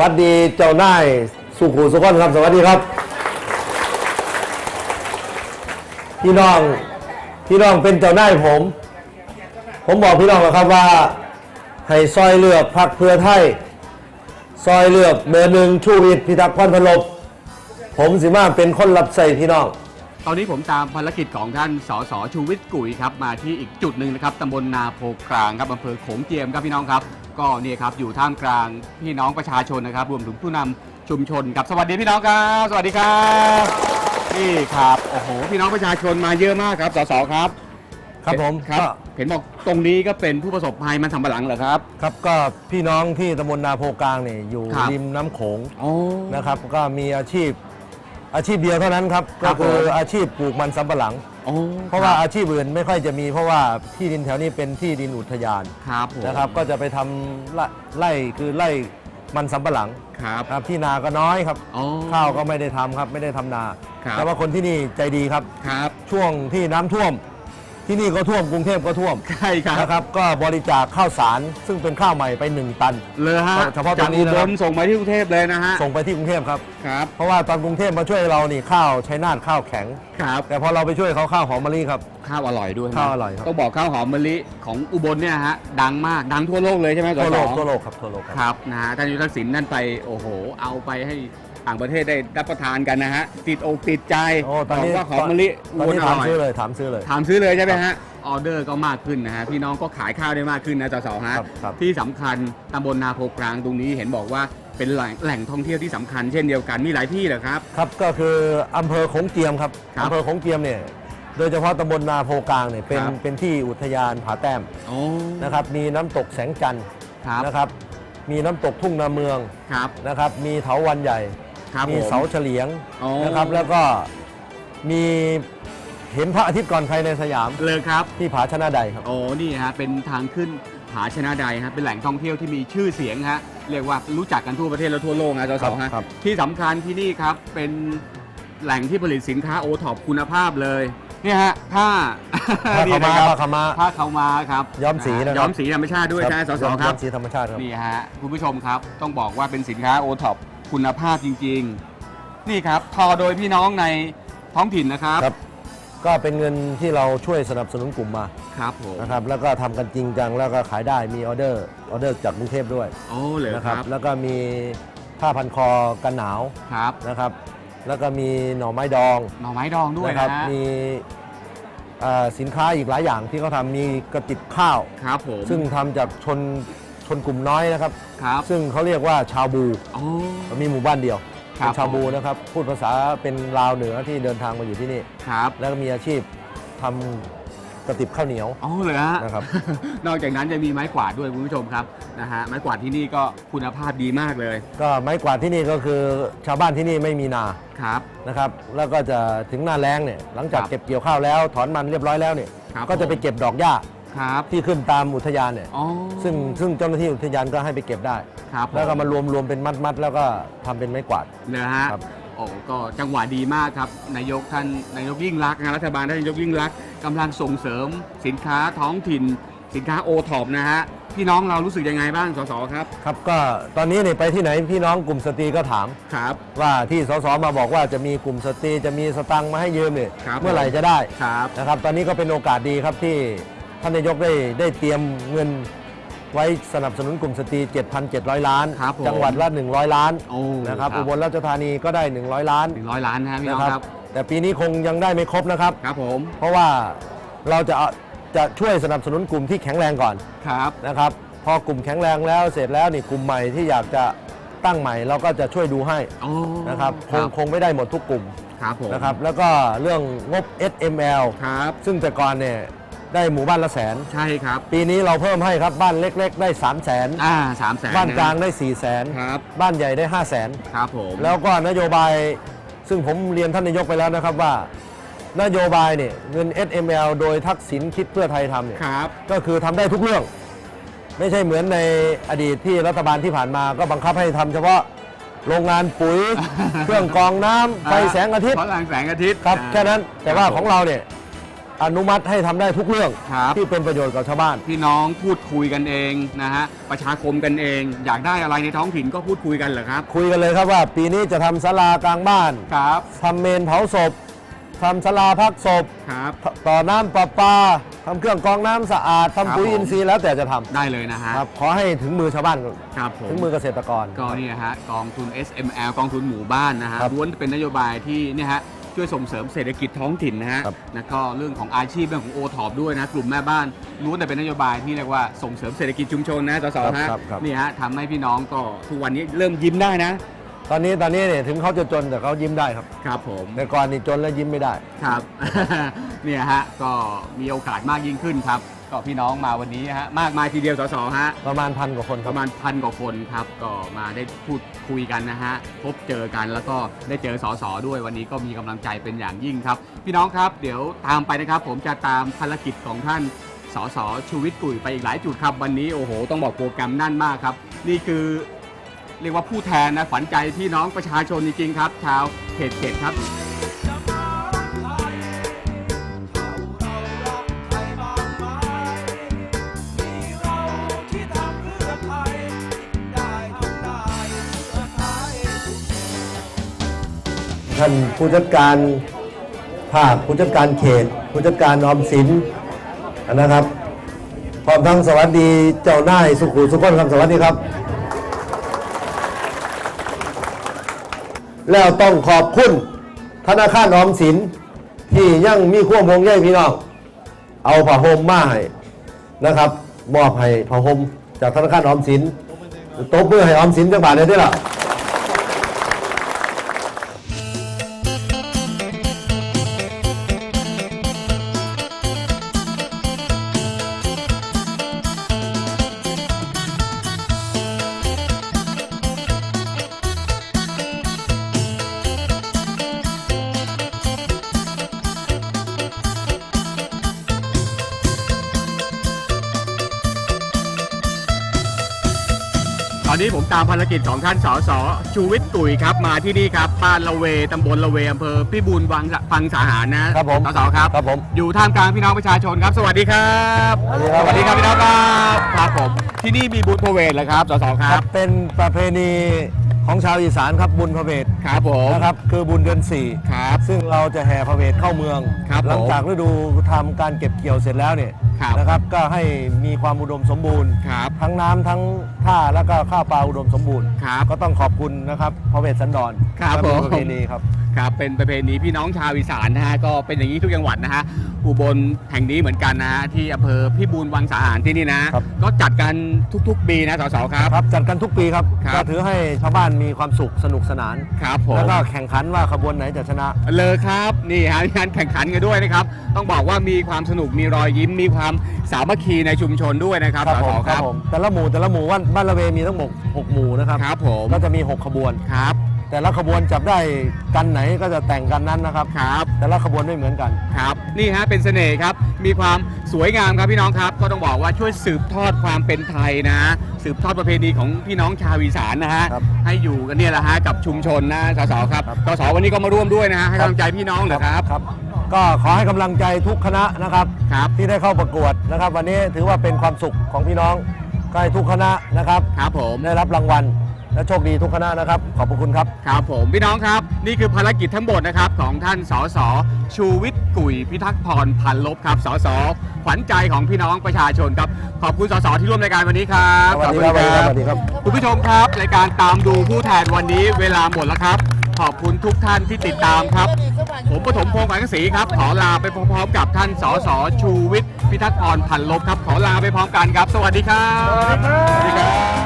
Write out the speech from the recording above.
วัสดีเจ้านายสุขุสุขนครับ สวัสดีครับ พี่น้องพี่น้องเป็นเจ้านายผม ผมบอกพี่น้องแล้วครับว่า ให้ซอยเลือกพักเพื่อไทยซอยเลือกเบอร์หนึ่งชูวิทย์พิทักษ์พันพลบผมสิมาเป็นคนรับใส่พี่น้องตอนนี้ผมตามภารกิจของท่านสสชูวิทย์กุยครับมาที่อีกจุดหนึ่งนะครับตำบลนาโพกลางครับอำเภอโขงเจียมครับพี่น้องครับ ก็เนี่ยครับอยู่ท่ามกลางพี่น้องประชาชนนะครับ รวมถึงผู้นำชุมชนครับสวัสดีพี่น้องครับ สวัสดีครับนี่ครับโอ้โหพี่น้องประชาชนมาเยอะมากครับสสครับครับผมครับ ก็เห็นบอกตรงนี้ก็เป็นผู้ประสบภัยมันสำปะหลังเหรอครับ ครับก็พี่น้องที่ตำบลนาโพกลางเนี่ยอยู่ครับ ริมน้ำโขงโอ้นะครับ ก็มีอาชีพอาชีพเดียวเท่านั้นครับ ครัก็บคือผมอาชีพปลูกมันสำปะหลัง โอ้เพราะว่าอาชีพอื่นไม่ค่อยจะมี เพราะว่าที่ดินแถวนี้เป็นที่ดินอุทยานครับผมนะครับ ก็จะไปทำไร่ไร่คือไร่มันสำปะหลังครับ ครับที่นาก็น้อยครับโอ้ข้าวก็ไม่ได้ทำครับ ไม่ได้ทำนา ครับ แต่ว่าคนที่นี่ใจดีครับ ครับ ช่วงที่น้ำท่วม ที่นี่ก็ท่วมกรุงเทพก็ท่วมใช่ครับนะครับก็บริจาคข้าวสารซึ่งเป็นข้าวใหม่ไป 1 ตัน เลยฮะเฉพาะตรงจากนี้อุนะบครับลส่งมาที่กรุงเทพเลยนะฮะส่งไปที่กรุงเทพครับ ครับเพราะว่าตอนกรุงเทพมาช่วยเรานี่ข้าวใช้นาทข้าวแข็ง ครับแต่พอเราไปช่วยเขาข้าวหอมมะลิครับ ข้าวอร่อยด้วยนะข้าวอร่อยครับ ต้องบอกข้าวหอมมะลิของอุบลเนี่ยฮะดังมากดังทั่วโลกเลยใช่ไหมสทั่วโลกสทั่วโลกครับทั่วโลกครับครับนะฮะท่านยุทธศิลป์นั่นไปโอ้โห เอาไปให้ ต่างประเทศได้รับประทานกันนะฮะติดอกติดใจโอ้ตอนนี้บกว่าหอมมะลิตอนนี้อถามร่อยซื้อเลยถามซื้อเลย ถามซื้อเลยใช่ไหมฮะออเดอร์ก็มากขึ้นนะฮะพี่น้องก็ขายข้าวได้มากขึ้นนะจสฮะครับครับ ที่สำคัญตำบลนาโพกลางตรงนี้เห็นบอกว่าเป็นแหล่งแหล่งท่องเที่ยวที่สำคัญเช่นเดียวกันมีหลายที่เหรอครับ ครับก็คืออำเภอโขงเจียมครับครับอำเภอโขงเจียมเนี่ยโดยเฉพาะตำบลนาโพกลางเนี่ยเป็นครับ เป็นที่อุทยานผาแต้มโอ้นะครับมีน้ำตกแสงจันทร์ครับนะครับ มีน้ำตกทุ่งนาเมืองครับนะครับ มีเถาวันใหญ่ ครับมีผม เสาเฉลียงอ๋อ นะครับ แล้วก็มีเห็นพระอาทิตย์ก่อนใครในสยามเลยครับที่ผาชนะใดครับ โอ้นี่ฮะเป็นทางขึ้นผาชนะใดฮะเป็นแหล่งท่องเที่ยวที่มีชื่อเสียงฮะเรียกว่ารู้จักกันทั่วประเทศและทั่วโลกนะจสฮะครับ ที่สำคัญที่นี่ครับเป็นแหล่งที่ผลิตสินค้าโอท็อปคุณภาพเลยเนี่ยฮะผ้าผ้านี่ขาวนะม้าครับผ้าขาวม้า ผ้าขาวม้าครับย้อมสีนะครับ ย้อมสีธรรมชาติด้วยใช่ไหมสสครับย้อมสีธรรมชาติครับ นี่ฮะคุณผู้ชมครับต้องบอกว่าเป็นสินค้าโอท็อป คุณภาพจริง ๆ นี่ครับทอโดยพี่น้องในท้องถิ่นนะครับ ครับ ก็เป็นเงินที่เราช่วยสนับสนุนกลุ่มมาครับผมนะครับ แล้วก็ทำกันจริงจังแล้วก็ขายได้มีออเดอร์ออเดอร์จากกรุงเทพด้วยโอ้เลยนะคครัรับ บ แล้วก็มีผ้าพันคอกันหนาวครับนะครับ แล้วก็มีหน่อไม้ดองหน่อไม้ดองด้วยนะครันะฮะมีอ่าสินค้าอีกหลายอย่างที่เขาทำมีกระติบข้าว ครับผมซึ่งทำจากชน ชนกลุ่มน้อยนะครับ ครับ ซึ่งเขาเรียกว่าชาวบูโอ้มีหมู่บ้านเดียวครับ เป็นชาวบูนะครับพูดภาษาเป็นลาวเหนือที่เดินทางมาอยู่ที่นี่ ครับ แล้วก็มีอาชีพทำกระติบข้าวเหนียว อ๋อเลยฮะ นะครับ นอกจากนั้นจะมีไม้กวาดด้วยคุณผู้ชมครับนะฮะไม้กวาดที่นี่ก็คุณภาพดีมากเลยก็ไม้กวาดที่นี่ก็คือชาวบ้านที่นี่ไม่มีนาครับ นะครับ แล้วก็จะถึงหน้าแล้งเนี่ยหลังจากครับเก็บเกี่ยวข้าวแล้ว ถอนมันเรียบร้อยแล้วเนี่ยครับก็จะไปผม เก็บดอกหญ้า ครับที่ขึ้นตามอุทยานเนี่ยอ๋อ ซึ่งซึ่งเจ้าหน้าที่อุทยานก็ให้ไปเก็บได้ ครับแล้วก็มารวมรวมเป็นมัดมัดๆแล้วก็ทำเป็นไม้กวาดเลยฮะครับ โอ้ก็จังหวะดีมากครับ นายกท่านนายกยิ่งรักษณ์นะรัฐบาลท่านนายกยิ่งรักษณ์กำลังส่งเสริม สินค้าท้องถิ่น สินค้าโอท็อปนะฮะพี่น้องเรารู้สึกยังไงบ้างสสครับครับก็ตอนนี้เนี่ยไปที่ไหนพี่น้องกลุ่มสตรีก็ถาม ครับ ว่าที่สสมาบอกว่าจะมีกลุ่มสตรีจะมีสตังค์มาให้ยืมเนี่ยครับ เมื่อไหร่จะได้ครับ นะครับ ตอนนี้ก็เป็นโอกาสดีครับที่ ท่านนายกได้ได้เตรียมเงินไว้สนับสนุนกลุ่มสตรี 7,700 ล้าน ครับผมจังหวัดละ 100 ล้านโอ้นะครับอุบลราชธานีก็ได้ 100 ล้านหนึ่งร้อยล้านนะฮะพี่น้นะองครับครับ แต่ปีนี้คงยังได้ไม่ครบนะครับ ครับผมเพราะว่าเราจะเอาจะช่วยสนับสนุนกลุ่มที่แข็งแรงก่อนครับ นะครับ พอกลุ่มแข็งแรงแล้วเสร็จแล้วนี่กลุ่มใหม่ที่อยากจะตั้งใหม่เราก็จะช่วยดูให้โอ้นะครับคครังบคงไม่ได้หมดทุกกลุ่มครับผมนะครับ แล้วก็เรื่องงบ SML ครับ ซึ่งแต่ก่อนเนี่ย ได้หมู่บ้านละแสน ใช่ครับ ปีนี้เราเพิ่มให้ครับบ้านเล็ก ๆ ได้ 3 0 0แสนอ่าสามแสนบ้านกลางได้ 4 0 0แสนครับบ้านใหญ่ได้ 5 0 0แสนครับผมแล้วก็นโยบายซึ่งผมเรียนท่านนายกไปแล้วนะครับว่านโยบายเนี่ยเงิน SML โดยทักษิณคิดเพื่อไทยทำเนี่ยครับก็คือทำได้ทุกเรื่อง ไม่ใช่เหมือนในอดีตที่รัฐบาลที่ผ่านมาก็บังคับให้ทำเฉพาะโรงงานปุ๋ย เครื่องกรองน้ำไฟแสงอาทิตย์เพราะแสงอาทิตย์ครับอ่าแค่นั้นแต่ว่าครับผมของเราเนี่ย อนุมัติให้ทำได้ทุกเรื่อง ครับ ที่เป็นประโยชน์กับชาวบ้าน พี่น้องพูดคุยกันเองนะฮะประชาคมกันเอง อยากได้อะไรในท้องถิ่นก็พูดคุยกันเหรอครับคุยกันเลยครับว่า ปีนี้จะทำศาลากลางบ้านครับทำเมนเผาศพทำศาลาพักศพ ครับ ต่อน้ำประปาทำเครื่องกรองน้ำสะอาดครับทำปุ๋ยผม อินทรีย์แล้วแต่จะทำได้เลยนะฮะครับขอให้ถึงมือชาวบ้านครับผม ถึงมือเกษตรกร ก็นี่นะฮะกองทุน SML กองทุนหมู่บ้านนะฮะครับล้วนเป็นนโยบายที่เนี่ยฮะ ช่วยส่งเสริมเศรษฐกิจท้องถิ่นนะฮะครับ แล้วก็เรื่องของอาชีพเรื่องของโอท็อปด้วยนะกลุ่มแม่บ้านล้วนแต่เป็นนโยบายที่เรียกว่าส่งเสริมเศรษฐกิจชุมชนนะสสฮะครับครับ นี่ฮะทำให้พี่น้องก็ทุกวันนี้เริ่มยิ้มได้นะ ตอนนี้ตอนนี้เนี่ยถึงเขาจะจนแต่เขายิ้มได้ครับ ครับผม แต่ก่อนนี่จนแล้วยิ้มไม่ได้ ครับ เนี่ยฮะก็มีโอกาสมากยิ่งขึ้นครับ ก็พี่น้องมาวันนี้ฮะมากมายทีเดียวสสฮะประมาณพันกว่าคนคปรับ ระมาณพันกว่าคนครับก็มาได้พูดคุยกันนะฮะพบเจอกันแล้วก็ได้เจอสอสอด้วยวันนี้ก็มีกำลังใจเป็นอย่างยิ่งครับ พี่น้องครับเดี๋ยวตามไปนะครับ ผมจะตามภารกิจของท่านสสชูวิทย์กุยไปอีกหลายจุดครับวันนี้โอ้โห ต้องบอกโปรแกรมแนั่นมากครับ นี่คือ เรียกว่าผู้แทนนะฝันใจพี่น้องประชาชนจริงๆครับ ชาวเขตเจ็ดครับ ท่านผู้จัดการภาคผู้จัดการเขต ผู้จัดการออมสินนะครับพร้อมทั้งสวัสดีเจ้าหน้าสุขุสุขนครับสวัสดีครับ แล้วต้องขอบคุณธนาคารออมสินที่ยังมีขั้วมวงใยพี่น้อง เอาผ้าห่มมาให้นะครับ มอบให้ผ้าห่มจากธนาคารออมสินตบมือให้ออมสินจังบาทเลยได้ล่ะต อนนี้ผมตามภารกิจของท่านสสชูวิทย์กุยครับมาที่นี่ครับบ้านละเวตำบลละเวอำเภอพิบูลวังฟังสาหารนะครับผมสสครับครับผมอยู่ท่ามกลางพี่น้องประชาชนครับ สวัสดีครับสวัสดีครับสวัสดีครับพี่น้องครับครับผมที่นี่มีบุญพระเวทเหรอครับสสคครัรับบเป็นประเพณีของชาวอีสานครับบุญพระเวทครับผมนะครับคือบุญเดือนสี่ครับซึ่งเราจะแห่พระเวทเข้าเมืองครับหลัผมจากฤดูทำการเก็บเกี่ยวเสร็จแล้วเนี่ย ครับนะครับ ก็ให้มีความอุดมสมบูรณ์ ครับ ทั้งน้ำทั้งท่าแล้วก็ข้าวปลาอุดมสมบูรณ์ ครับ ก็ต้องขอบคุณนะครับพระเวทสันดรครับและเป็นผม ประเพณีครับ ครับเป็นประเพณีพี่น้องชาวอีสานนะฮะก็เป็นอย่างนี้ทุกจังหวัดนะฮะอุบลแห่งนี้เหมือนกันนะฮะที่อำเภอพิบูลวังสาหารที่นี่นะ ครับ ก็จัดกันทุกๆปีนะสสครับ ครับจัดกันทุกปีครับครับ ก็ถือให้ชาวบ้านมีความสุขสนุกสนาน ครับผม แล้วก็แข่งขันว่าขบวนไหนจะชนะ เลยครับนี่ฮะมีการแข่งขันกันด้วยนะครับ ต้องบอกว่ามีความสนุกมีรอยยิ้ม มีความสามัคคีในชุมชนด้วยนะครับสผสมครับผมแต่ละหมู่แต่ละหมู่บ้านบ้านละเวมีทั้งหมด6หมู่นะครับ ครับผมก็จะมี 6 ขบวน ครับ แต่ละขบวนจับได้กันไหนก็จะแต่งกันนั้นนะครับ ครับ แต่ละขบวนไม่เหมือนกัน ครับ นี่ฮะเป็นเสน่ห์ครับ มีความสวยงามครับพี่น้องครับ ก็ต้องบอกว่าช่วยสืบทอดความเป็นไทยนะ สืบทอดประเพณีของพี่น้องชาวอีสานนะฮะ ครับให้อยู่กันเนี่ยแหละฮะกับชุมชนนะสสครับครับ สสวันนี้ก็มาร่วมด้วยนะฮะให้กำลังใจพี่น้องเหรอครับ ครับ ก็ขอให้กำลังใจทุกคณะนะครับ ครับ ที่ได้เข้าประกวดนะครับ วันนี้ถือว่าเป็นความสุขของพี่น้องก็ให้ทุกคณะนะครับ ครับผม ได้รับรางวัล และโชคดีทุกคณะนะครับ ขอบพระคุณครับ ครับผมพี่น้องครับ นี่คือภารกิจทั้งหมดนะครับของท่านสสชูวิทย์กุยพิทักษ์พรพันลบครับสสขวัญใจของพี่น้องประชาชนครับ ขอบคุณสสที่ร่วมรายการวันนี้ครับสวัสดีครับขอณสวัสดีครับ คุณผู้ชมครับรายการตามดูผู้แทนวันนี้เวลาหมดแล้วครับ ขอบคุณทุกท่านที่ติดตามครับ ผมปฐมพงษ์แสงศรีครับ ขอลาไปพร้อมๆกับท่านสสชูวิทย์พิทักษ์พรพันลบครับ ขอลาไปพร้อมกันครับ สวัสดีครับ สวัสดีครับ